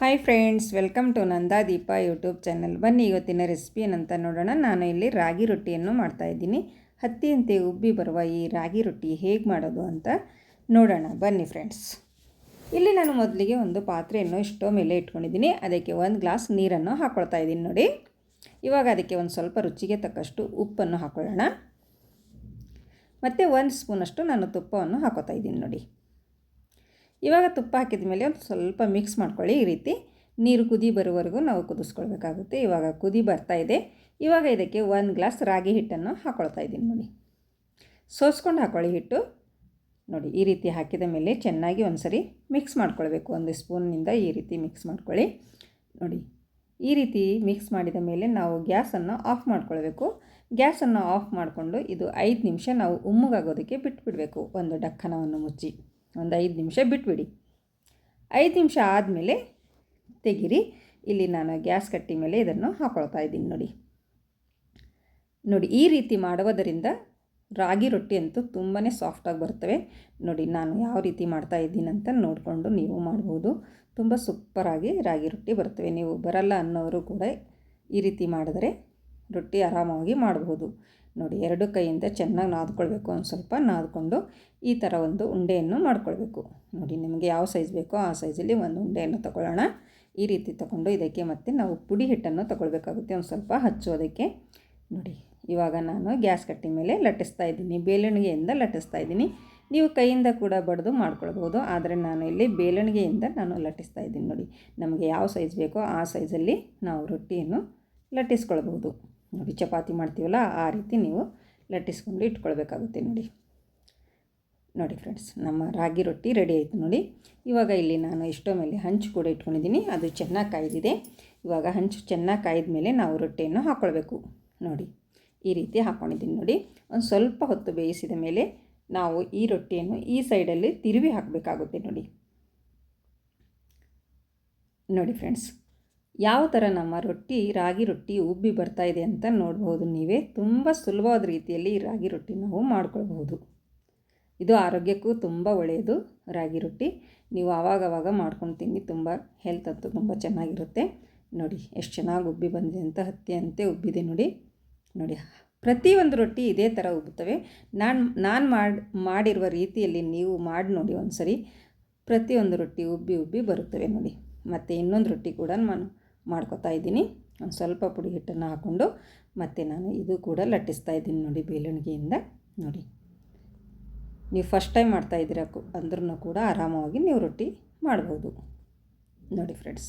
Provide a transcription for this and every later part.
Hi friends welcome to Nanda Deepa YouTube channel ಬನ್ನಿ, ಇವತ್ತಿನ recipe ಏನಂತ ನೋಡೋಣ. ನಾನು ಇಲ್ಲಿ ರಾಗಿ ರೊಟ್ಟಿಯನ್ನು ಮಾಡ್ತಾಯಿದ್ದೀನಿ ಹತ್ತಿಯಂತೆ ಉಬ್ಬಿ ಬರುವ ಈ ರಾಗಿ ರೊಟ್ಟಿ ಹೇಗೆ ಮಾಡೋದು ಅಂತ ನೋಡೋಣ. ಬನ್ನಿ ಫ್ರೆಂಡ್ಸ್ ಇಲ್ಲಿ ನಾನು ಮೊದಲಿಗೆ ಒಂದು ಪಾತ್ರೆಯನ್ನು ಇಷ್ಟೋ ಮೇಲೆ ಇಟ್ಕೊಂಡಿದ್ದೀನಿ. ಅದಕ್ಕೆ ಒಂದು ಗ್ಲಾಸ್ ನೀರನ್ನು ಹಾಕ್ಕೊಳ್ತಾ ಇದ್ದೀನಿ ನೋಡಿ. ಇವಾಗ ಅದಕ್ಕೆ ಒಂದು ಸ್ವಲ್ಪ ರುಚಿಗೆ ತಕ್ಕಷ್ಟು ಉಪ್ಪನ್ನು ಹಾಕ್ಕೊಳ್ಳೋಣ ಮತ್ತು ಒಂದು ಸ್ಪೂನಷ್ಟು ನಾನು ತುಪ್ಪವನ್ನು ಹಾಕೋತಾ ಇದ್ದೀನಿ ನೋಡಿ. ಇವಾಗ ತುಪ್ಪ ಹಾಕಿದ ಮೇಲೆ ಒಂದು ಸ್ವಲ್ಪ ಮಿಕ್ಸ್ ಮಾಡ್ಕೊಳ್ಳಿ ಈ ರೀತಿ. ನೀರು ಕುದಿ ಬರುವವರೆಗೂ ನಾವು ಕುದಿಸ್ಕೊಳ್ಬೇಕಾಗುತ್ತೆ. ಇವಾಗ ಕುದಿ ಬರ್ತಾ ಇದೆ. ಇವಾಗ ಇದಕ್ಕೆ ಒಂದು ಗ್ಲಾಸ್ ರಾಗಿ ಹಿಟ್ಟನ್ನು ಹಾಕ್ಕೊಳ್ತಾ ಇದ್ದೀನಿ ನೋಡಿ. ಸೋಸ್ಕೊಂಡು ಹಾಕ್ಕೊಳ್ಳಿ ಹಿಟ್ಟು. ನೋಡಿ, ಈ ರೀತಿ ಹಾಕಿದ ಮೇಲೆ ಚೆನ್ನಾಗಿ ಒಂದು ಸರಿ ಮಿಕ್ಸ್ ಮಾಡ್ಕೊಳ್ಬೇಕು. ಒಂದು ಸ್ಪೂನ್ನಿಂದ ಈ ರೀತಿ ಮಿಕ್ಸ್ ಮಾಡ್ಕೊಳ್ಳಿ. ನೋಡಿ, ಈ ರೀತಿ ಮಿಕ್ಸ್ ಮಾಡಿದ ಮೇಲೆ ನಾವು ಗ್ಯಾಸನ್ನು ಆಫ್ ಮಾಡ್ಕೊಳ್ಬೇಕು. ಗ್ಯಾಸನ್ನು ಆಫ್ ಮಾಡಿಕೊಂಡು ಇದು ಐದು ನಿಮಿಷ ನಾವು ಉಮ್ಮಗಾಗೋದಕ್ಕೆ ಬಿಟ್ಬಿಡಬೇಕು. ಒಂದು ಡಕ್ಕನವನ್ನು ಮುಚ್ಚಿ. ಒಂದು ಐದು ನಿಮಿಷ ಬಿಟ್ಬಿಡಿ. ಐದು ನಿಮಿಷ ಆದಮೇಲೆ ತೆಗಿರಿ. ಇಲ್ಲಿ ನಾನು ಗ್ಯಾಸ್ ಕಟ್ಟಿ ಮೇಲೆ ಇದನ್ನು ಹಾಕ್ಕೊಳ್ತಾ ಇದ್ದೀನಿ ನೋಡಿ. ನೋಡಿ, ಈ ರೀತಿ ಮಾಡುವುದರಿಂದ ರಾಗಿ ರೊಟ್ಟಿ ಅಂತೂ ತುಂಬಾ ಸಾಫ್ಟಾಗಿ ಬರ್ತವೆ. ನೋಡಿ, ನಾನು ಯಾವ ರೀತಿ ಮಾಡ್ತಾ ಇದ್ದೀನಿ ಅಂತ ನೋಡಿಕೊಂಡು ನೀವು ಮಾಡ್ಬೋದು. ತುಂಬ ಸೂಪರಾಗಿ ರಾಗಿ ರೊಟ್ಟಿ ಬರ್ತವೆ. ನೀವು ಬರಲ್ಲ ಅನ್ನೋರು ಕೂಡ ಈ ರೀತಿ ಮಾಡಿದರೆ ರೊಟ್ಟಿ ಆರಾಮಾಗಿ ಮಾಡಬಹುದು ನೋಡಿ, ಎರಡು ಕೈಯಿಂದ ಚೆನ್ನಾಗಿ ನಾದ್ಕೊಳ್ಬೇಕು ಒಂದು ಸ್ವಲ್ಪ ನಾದ್ಕೊಂಡು ಈ ಥರ ಒಂದು ಉಂಡೆಯನ್ನು ಮಾಡ್ಕೊಳ್ಬೇಕು. ನೋಡಿ, ನಿಮಗೆ ಯಾವ ಸೈಜ್ ಬೇಕೋ ಆ ಸೈಜಲ್ಲಿ ಒಂದು ಉಂಡೆಯನ್ನು ತಗೊಳ್ಳೋಣ. ಈ ರೀತಿ ತಗೊಂಡು ಇದಕ್ಕೆ ಮತ್ತೆ ನಾವು ಪುಡಿ ಹಿಟ್ಟನ್ನು ತಗೊಳ್ಬೇಕಾಗುತ್ತೆ. ಒಂದು ಸ್ವಲ್ಪ ಹಚ್ಚೋದಕ್ಕೆ ನೋಡಿ, ಇವಾಗ ನಾನು ಗ್ಯಾಸ್ ಕಟ್ಟಿ ಮೇಲೆ ಲಟ್ಟಿಸ್ತಾ ಇದ್ದೀನಿ. ಬೇಲಣಿಗೆಯಿಂದ ಲಟ್ಟಿಸ್ತಾ ಇದ್ದೀನಿ. ನೀವು ಕೈಯಿಂದ ಕೂಡ ಬಡಿದು ಮಾಡ್ಕೊಳ್ಬೋದು. ಆದರೆ ನಾನು ಇಲ್ಲಿ ಬೇಲಣಿಗೆಯಿಂದ ನಾನು ಲಟ್ಟಿಸ್ತಾ ಇದ್ದೀನಿ. ನೋಡಿ, ನಮಗೆ ಯಾವ ಸೈಜ್ ಬೇಕೋ ಆ ಸೈಜಲ್ಲಿ ನಾವು ರೊಟ್ಟಿಯನ್ನು ಲಟ್ಟಿಸ್ಕೊಳ್ಬೋದು. ನೋಡಿ ಚಪಾತಿ ಮಾಡ್ತೀವಲ್ಲ, ಆ ರೀತಿ ನೀವು ಲಟ್ಟಿಸ್ಕೊಂಡು ಇಟ್ಕೊಳ್ಬೇಕಾಗುತ್ತೆ ನೋಡಿ. ನೋಡಿ ಫ್ರೆಂಡ್ಸ್ ನಮ್ಮ ರಾಗಿ ರೊಟ್ಟಿ ರೆಡಿ ಆಯಿತು ನೋಡಿ. ಇವಾಗ ಇಲ್ಲಿ ನಾನು ಎಷ್ಟೋ ಮೇಲೆ ಹಂಚು ಕೂಡ ಇಟ್ಕೊಂಡಿದ್ದೀನಿ, ಅದು ಚೆನ್ನಾಗಿ ಕಾಯ್ದಿದೆ. ಇವಾಗ ಹಂಚು ಚೆನ್ನಾಗಿ ಕಾಯ್ದ ಮೇಲೆ ನಾವು ರೊಟ್ಟಿಯನ್ನು ಹಾಕ್ಕೊಳ್ಬೇಕು ನೋಡಿ, ಈ ರೀತಿ ಹಾಕ್ಕೊಂಡಿದ್ದೀನಿ ನೋಡಿ. ಒಂದು ಸ್ವಲ್ಪ ಹೊತ್ತು ಬೇಯಿಸಿದ ಮೇಲೆ ನಾವು ಈ ರೊಟ್ಟಿಯನ್ನು ಈ ಸೈಡಲ್ಲಿ ತಿರುವಿ ಹಾಕಬೇಕಾಗುತ್ತೆ ನೋಡಿ. ನೋಡಿ ಫ್ರೆಂಡ್ಸ್ ಯಾವ ಥರ ನಮ್ಮ ರೊಟ್ಟಿ, ರಾಗಿ ರೊಟ್ಟಿ ಉಬ್ಬಿ ಬರ್ತಾ ಇದೆ ಅಂತ ನೋಡ್ಬೋದು ನೀವೇ. ತುಂಬ ಸುಲಭವಾದ ರೀತಿಯಲ್ಲಿ ರಾಗಿ ರೊಟ್ಟಿ ನಾವು ಮಾಡ್ಕೊಳ್ಬಹುದು. ಇದು ಆರೋಗ್ಯಕ್ಕೂ ತುಂಬ ಒಳ್ಳೆಯದು ರಾಗಿ ರೊಟ್ಟಿ. ನೀವು ಆವಾಗವಾಗ ಮಾಡ್ಕೊಂಡು ತಿನ್ನಿ, ತುಂಬ ಹೆಲ್ತ್ ಅಂತೂ ತುಂಬ ಚೆನ್ನಾಗಿರುತ್ತೆ. ನೋಡಿ, ಎಷ್ಟು ಚೆನ್ನಾಗಿ ಉಬ್ಬಿ ಬಂದಿದೆ ಅಂತ, ಹತ್ತಿ ಅಂತೆ ಉಬ್ಬಿದೆ ನೋಡಿ. ನೋಡಿ, ಪ್ರತಿಯೊಂದು ರೊಟ್ಟಿ ಇದೇ ಥರ ಉಬ್ಬುತ್ತವೆ. ನಾನು ನಾನು ಮಾಡಿ, ಮಾಡಿರುವ ರೀತಿಯಲ್ಲಿ ನೀವು ಮಾಡಿ ನೋಡಿ ಒಂದು ಸರಿ ಪ್ರತಿಯೊಂದು ರೊಟ್ಟಿ ಉಬ್ಬಿ ಉಬ್ಬಿ ಬರುತ್ತವೆ ನೋಡಿ. ಮತ್ತು ಇನ್ನೊಂದು ರೊಟ್ಟಿ ಕೂಡ ನಾನು ಮಾಡ್ಕೊತಾ ಇದ್ದೀನಿ. ಒಂದು ಸ್ವಲ್ಪ ಪುಡಿ ಹಿಟ್ಟನ್ನು ಹಾಕ್ಕೊಂಡು ಮತ್ತು ನಾನು ಇದು ಕೂಡ ಲಟ್ಟಿಸ್ತಾ ಇದ್ದೀನಿ ನೋಡಿ ಬೇಲಣಿಗೆಯಿಂದ. ನೋಡಿ. ನೀವು ಫಸ್ಟ್ ಟೈಮ್ ಮಾಡ್ತಾ ಇದ್ದೀರ ಅಂದ್ರೂ ಕೂಡ ಆರಾಮವಾಗಿ ನೀವು ರೊಟ್ಟಿ ಮಾಡ್ಬೋದು. ನೋಡಿ ಫ್ರೆಂಡ್ಸ್,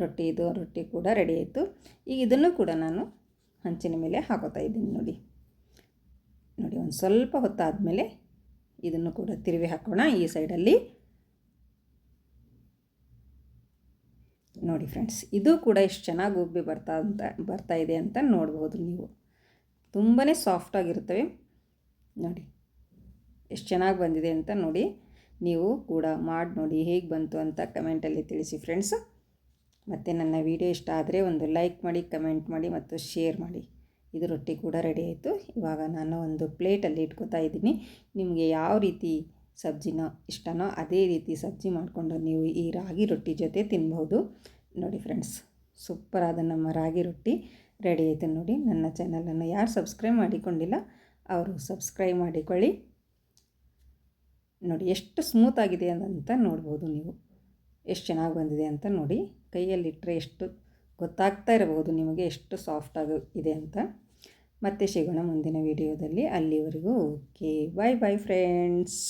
ರೊಟ್ಟಿ ಇದು, ರೊಟ್ಟಿ ಕೂಡ ರೆಡಿ ಆಯಿತು. ಈಗ ಇದನ್ನು ಕೂಡ ನಾನು ಹಂಚಿನ ಮೇಲೆ ಹಾಕೋತಾ ಇದ್ದೀನಿ ನೋಡಿ. ನೋಡಿ, ಒಂದು ಸ್ವಲ್ಪ ಹೊತ್ತಾದಮೇಲೆ ಇದನ್ನು ಕೂಡ ತಿರುವಿ ಹಾಕೋಣ. ಈ ಸೈಡಲ್ಲಿ ನೋಡಿ ಫ್ರೆಂಡ್ಸ್ ಇದು ಕೂಡ ಎಷ್ಟು ಚೆನ್ನಾಗಿ ಉಬ್ಬಿ ಬರ್ತಾ ಅಂತ, ಬರ್ತಾ ಇದೆ ಅಂತ ನೋಡ್ಬೋದು ನೀವು. ತುಂಬಾ ಸಾಫ್ಟಾಗಿರ್ತವೆ ನೋಡಿ, ಎಷ್ಟು ಚೆನ್ನಾಗಿ ಬಂದಿದೆ ಅಂತ ನೋಡಿ ನೀವು ಕೂಡ ಮಾಡಿ ನೋಡಿ ಹೇಗೆ ಬಂತು ಅಂತ ಕಮೆಂಟಲ್ಲಿ ತಿಳಿಸಿ ಫ್ರೆಂಡ್ಸ್ ಮತ್ತು ನನ್ನ ವಿಡಿಯೋ ಇಷ್ಟ ಆದರೆ ಒಂದು ಲೈಕ್ ಮಾಡಿ ಕಮೆಂಟ್ ಮಾಡಿ ಮತ್ತು ಶೇರ್ ಮಾಡಿ. ಇದು ರೊಟ್ಟಿ ಕೂಡ ರೆಡಿ ಆಯಿತು. ಇವಾಗ ನಾನು ಒಂದು ಪ್ಲೇಟಲ್ಲಿ ಇಟ್ಕೋತಾ ಇದ್ದೀನಿ. ನಿಮಗೆ ಯಾವ ರೀತಿ ಸಬ್ಜಿನೋ ಇಷ್ಟನೋ ಅದೇ ರೀತಿ ಸಬ್ಜಿ ಮಾಡಿಕೊಂಡು ನೀವು ಈ ರಾಗಿ ರೊಟ್ಟಿ ಜೊತೆ ತಿನ್ಬೋದು. ನೋಡಿ ಫ್ರೆಂಡ್ಸ್ ಸೂಪರಾದ ನಮ್ಮ ರಾಗಿ ರೊಟ್ಟಿ ರೆಡಿ ಆಯಿತು ನೋಡಿ. ನನ್ನ ಚಾನಲನ್ನು ಯಾರು ಸಬ್ಸ್ಕ್ರೈಬ್ ಮಾಡಿಕೊಂಡಿಲ್ಲ, ಅವರು ಸಬ್ಸ್ಕ್ರೈಬ್ ಮಾಡಿಕೊಳ್ಳಿ. ನೋಡಿ ಎಷ್ಟು ಸ್ಮೂತ್ ಆಗಿದೆ ಅಂತ ನೋಡ್ಬೋದು ನೀವು. ಎಷ್ಟು ಚೆನ್ನಾಗಿ ಬಂದಿದೆ ಅಂತ ನೋಡಿ. ಕೈಯಲ್ಲಿಟ್ಟರೆ ಎಷ್ಟು ಗೊತ್ತಾಗ್ತಾ ಇರಬಹುದು ನಿಮಗೆ ಎಷ್ಟು ಸಾಫ್ಟಾಗಿ ಇದೆ ಅಂತ. ಮತ್ತೆ ಸಿಗೋಣ ಮುಂದಿನ ವಿಡಿಯೋದಲ್ಲಿ ಅಲ್ಲಿವರೆಗೂ ಓಕೆ ಬಾಯ್ ಬಾಯ್ ಫ್ರೆಂಡ್ಸ್